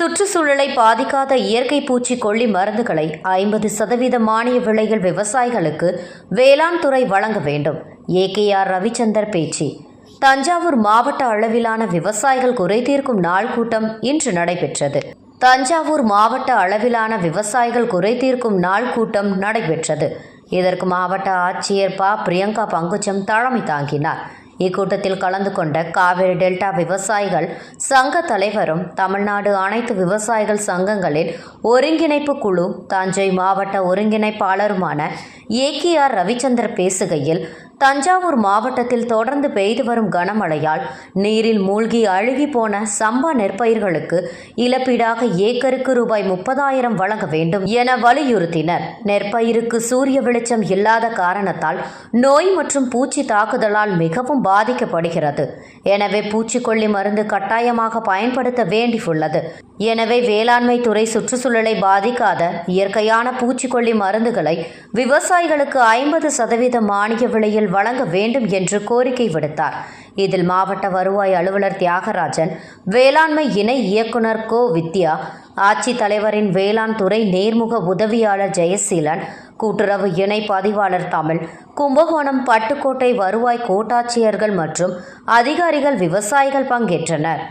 சுற்றுச்சூழலை பாதிக்காத இயற்கை பூச்சிக்கொல்லி மருந்துகளை ஐம்பது சதவீத மானிய விலையில் விவசாயிகளுக்கு வேளாண் துறை வழங்க வேண்டும். ஏகேஆர் ரவிச்சந்தர் பேச்சு. தஞ்சாவூர் மாவட்ட அளவிலான விவசாயிகள் குறை தீர்க்கும் நாள் கூட்டம் இன்று நடைபெற்றது. தஞ்சாவூர் மாவட்ட அளவிலான விவசாயிகள் குறை தீர்க்கும் நாள் கூட்டம் நடைபெற்றது. இதற்கு மாவட்ட ஆட்சியர் பா. பிரியங்கா பங்குச்சம் தலைமை தாங்கினார். இக்கூட்டத்தில் கலந்து கொண்ட காவிரி டெல்டா விவசாயிகள் சங்க தலைவரும் தமிழ்நாடு அனைத்து விவசாயிகள் சங்கங்களின் ஒருங்கிணைப்பு குழு தஞ்சை மாவட்ட ஒருங்கிணைப்பாளருமான ஏகேஆர் ரவிச்சந்தர் பேசுகையில் தஞ்சாவூர் மாவட்டத்தில் தொடர்ந்து பெய்து வரும் கனமழையால் நீரில் மூழ்கி அழுகி போன சம்பா நெற்பயிர்களுக்கு இழப்பீடாக ஏக்கருக்கு ரூபாய் முப்பதாயிரம் வழங்க வேண்டும் என வலியுறுத்தினர். நெற்பயிருக்கு சூரிய வெளிச்சம் இல்லாத காரணத்தால் நோய் மற்றும் பூச்சி தாக்குதலால் மிகவும் பாதிக்கப்படுகிறது. எனவே பூச்சிக்கொல்லி மருந்து கட்டாயமாக பயன்படுத்த வேண்டியுள்ளது. எனவே வேளாண்மை துறை சுற்றுச்சூழலை பாதிக்காத இயற்கையான பூச்சிக்கொல்லி மருந்துகளை விவசாயிகளுக்கு ஐம்பது சதவீத மானிய விலையில் வழங்க வேண்டும் என்று கோரிக்கை விடுத்தார். இதில் மாவட்ட வருவாய் அலுவலர் தியாகராஜன் வேளாண்மை இணை இயக்குனர் கோ. வித்யா ஆட்சித்தலைவரின் வேளாண் துறை நேர்முக உதவியாளர் ஜெயசீலன் கூட்டுறவு இணை பதிவாளர் தமிழ் கும்பகோணம் பட்டுக்கோட்டை வருவாய் கோட்டாட்சியர்கள் மற்றும் அதிகாரிகள் விவசாயிகள் பங்கேற்றனர்.